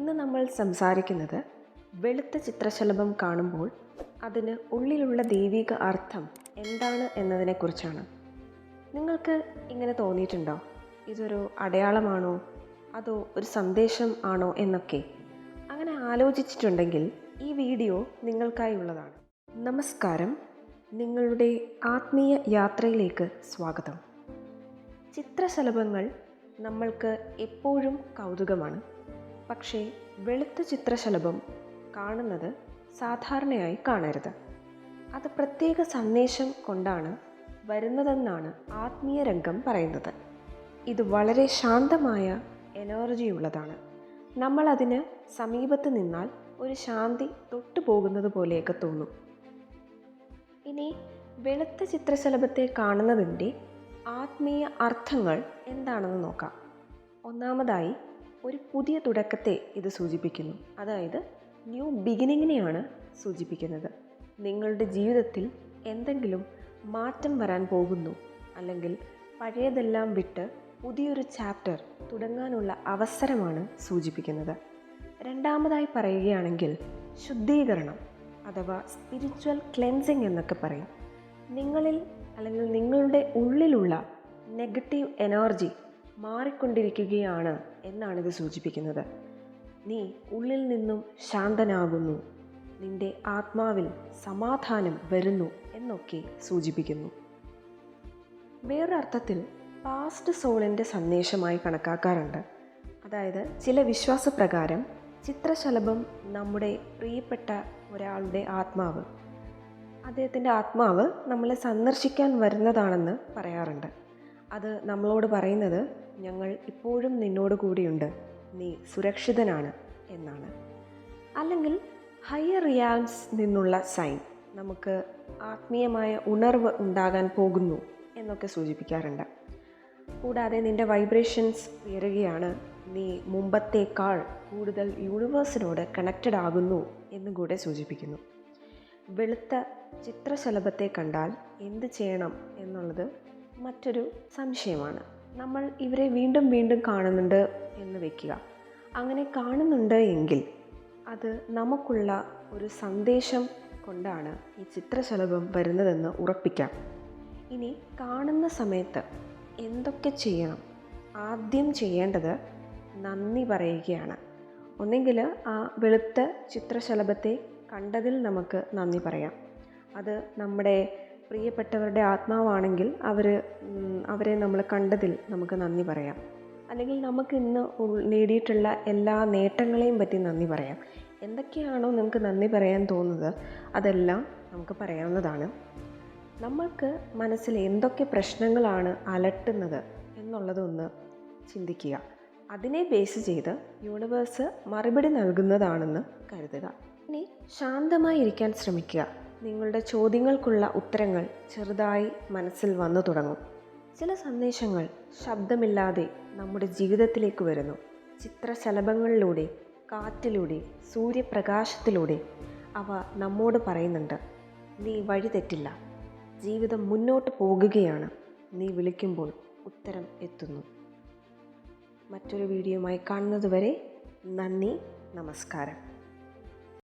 ഇന്ന് നമ്മൾ സംസാരിക്കുന്നത് വെളുത്ത ചിത്രശലഭം കാണുമ്പോൾ അതിന് ഉള്ളിലുള്ള ദൈവിക അർത്ഥം എന്താണ് എന്നതിനെക്കുറിച്ചാണ്. നിങ്ങൾക്ക് ഇങ്ങനെ തോന്നിയിട്ടുണ്ടോ? ഇതൊരു അടയാളമാണോ? അതോ ഒരു സന്ദേശം ആണോ എന്നൊക്കെ? അങ്ങനെ ആലോചിച്ചിട്ടുണ്ടെങ്കിൽ ഈ വീഡിയോ നിങ്ങൾക്കായുള്ളതാണ് നമസ്കാരം. നിങ്ങളുടെ ആത്മീയ യാത്രയിലേക്ക് സ്വാഗതം. ചിത്രശലഭങ്ങൾ നമ്മൾക്ക് എപ്പോഴും കൗതുകമാണ്. പക്ഷേ വെളുത്ത ചിത്രശലഭം കാണുന്നത് സാധാരണയായി കാണരുത്. അത് പ്രത്യേക സന്ദേശം കൊണ്ടാണ് വരുന്നതെന്നാണ് ആത്മീയ രംഗം പറയുന്നത്. ഇത് വളരെ ശാന്തമായ എനർജിയുള്ളതാണ്. നമ്മൾ അതിന് സമീപത്ത് നിന്നാൽ ഒരു ശാന്തി തൊട്ടു പോകുന്നത് പോലെയൊക്കെ തോന്നും. ഇനി വെളുത്ത ചിത്രശലഭത്തെ കാണുന്നതിന്റെ ആത്മീയ അർത്ഥങ്ങൾ എന്താണെന്ന് നോക്കാം. ഒന്നാമതായി ഒരു പുതിയ തുടക്കത്തെ ഇത് സൂചിപ്പിക്കുന്നു. അതായത് ന്യൂ ബിഗിനിങ്ങിനെയാണ് സൂചിപ്പിക്കുന്നത്. നിങ്ങളുടെ ജീവിതത്തിൽ എന്തെങ്കിലും മാറ്റം വരാൻ പോകുന്നു അല്ലെങ്കിൽ പഴയതെല്ലാം വിട്ട് പുതിയൊരു ചാപ്റ്റർ തുടങ്ങാനുള്ള അവസരമാണ് സൂചിപ്പിക്കുന്നത്. രണ്ടാമതായി പറയുകയാണെങ്കിൽ ശുദ്ധീകരണം അഥവാ സ്പിരിച്വൽ ക്ലെൻസിങ് എന്നൊക്കെ പറയും. നിങ്ങളിൽ അല്ലെങ്കിൽ നിങ്ങളുടെ ഉള്ളിലുള്ള നെഗറ്റീവ് എനർജി മാറിക്കൊണ്ടിരിക്കുകയാണ് എന്നാണിത് സൂചിപ്പിക്കുന്നത്. നീ ഉള്ളിൽ നിന്നും ശാന്തനാകുന്നു. നിന്റെ ആത്മാവിൽ സമാധാനം വരുന്നു എന്നൊക്കെ സൂചിപ്പിക്കുന്നു. വേറൊരർത്ഥത്തിൽ പാസ്റ്റ് സോളിന്റെ സന്ദേശമായി കണക്കാക്കാറുണ്ട്. അതായത് ചില വിശ്വാസപ്രകാരം ചിത്രശലഭം നമ്മുടെ പ്രിയപ്പെട്ട ഒരാളുടെ ആത്മാവ്. അദ്ദേഹത്തിന്റെ ആത്മാവ് നമ്മളെ സന്ദർശിക്കാൻ വരുന്നതാണെന്ന് പറയാറുണ്ട്. അത് നമ്മളോട് പറയുന്നത് ഞങ്ങൾ ഇപ്പോഴും നിന്നോട് കൂടിയുണ്ട്. നീ സുരക്ഷിതനാണ് എന്നാണ്. അല്ലെങ്കിൽ ഹയർ റിയാൽസ് നിന്നുള്ള സൈൻ നമുക്ക് ആത്മീയമായ ഉണർവ് ഉണ്ടാകാൻ പോകുന്നു എന്നൊക്കെ സൂചിപ്പിക്കാറുണ്ട്. കൂടാതെ നിന്റെ വൈബ്രേഷൻസ് ഉയരുകയാണ് നീ മുമ്പത്തേക്കാൾ കൂടുതൽ യൂണിവേഴ്സിനോട് കണക്റ്റഡ് ആകുന്നു എന്നും കൂടെ സൂചിപ്പിക്കുന്നു. വെളുത്ത ചിത്രശലഭത്തെ കണ്ടാൽ എന്ത് ചെയ്യണം എന്നുള്ളത് മറ്റൊരു സംശയമാണ്. നമ്മൾ ഇവരെ വീണ്ടും വീണ്ടും കാണുന്നുണ്ട് എന്ന് വെക്കുക. അങ്ങനെ കാണുന്നുണ്ട് എങ്കിൽ അത് നമുക്കുള്ള ഒരു സന്ദേശം കൊണ്ടാണ് ഈ ചിത്രശലഭം വരുന്നതെന്ന് ഉറപ്പിക്കാം. ഇനി കാണുന്ന സമയത്ത് എന്തൊക്കെ ചെയ്യണം? ആദ്യം ചെയ്യേണ്ടത് നന്ദി പറയുകയാണ്. ഒന്നെങ്കിൽ ആ വെളുത്ത ചിത്രശലഭത്തെ കണ്ടതിൽ നമുക്ക് നന്ദി പറയാം. അത് നമ്മുടെ പ്രിയപ്പെട്ടവരുടെ ആത്മാവാണെങ്കിൽ അവർ അവരെ നമ്മൾ കണ്ടതിൽ നമുക്ക് നന്ദി പറയാം. അല്ലെങ്കിൽ നമുക്ക് ഇന്ന് നേടിയിട്ടുള്ള എല്ലാ നേട്ടങ്ങളെയും പറ്റി നന്ദി പറയാം. എന്തൊക്കെയാണോ നമുക്ക് നന്ദി പറയാൻ തോന്നുന്നത് അതെല്ലാം നമുക്ക് പറയാവുന്നതാണ്. നമ്മൾക്ക് മനസ്സിൽ എന്തൊക്കെ പ്രശ്നങ്ങളാണ് അലട്ടുന്നത് എന്നുള്ളതൊന്ന് ചിന്തിക്കുക. അതിനെ ബേസ് ചെയ്ത് യൂണിവേഴ്സ് മറുപടി നൽകുന്നതാണെന്ന് കരുതുക. ഇനി ശാന്തമായി ഇരിക്കാൻ ശ്രമിക്കുക. നിങ്ങളുടെ ചോദ്യങ്ങൾക്കുള്ള ഉത്തരങ്ങൾ ചെറുതായി മനസ്സിൽ വന്നു തുടങ്ങും. ചില സന്ദേശങ്ങൾ ശബ്ദമില്ലാതെ നമ്മുടെ ജീവിതത്തിലേക്ക് വരുന്നു. ചിത്രശലഭങ്ങളിലൂടെ കാറ്റിലൂടെ സൂര്യപ്രകാശത്തിലൂടെ അവ നമ്മോട് പറയുന്നുണ്ട് നീ വഴി തെറ്റില്ല. ജീവിതം മുന്നോട്ട് പോകുകയാണ്. നീ വിളിക്കുമ്പോൾ ഉത്തരം എത്തുന്നു. മറ്റൊരു വീഡിയോയുമായി കാണുന്നതുവരെ നന്ദി നമസ്കാരം.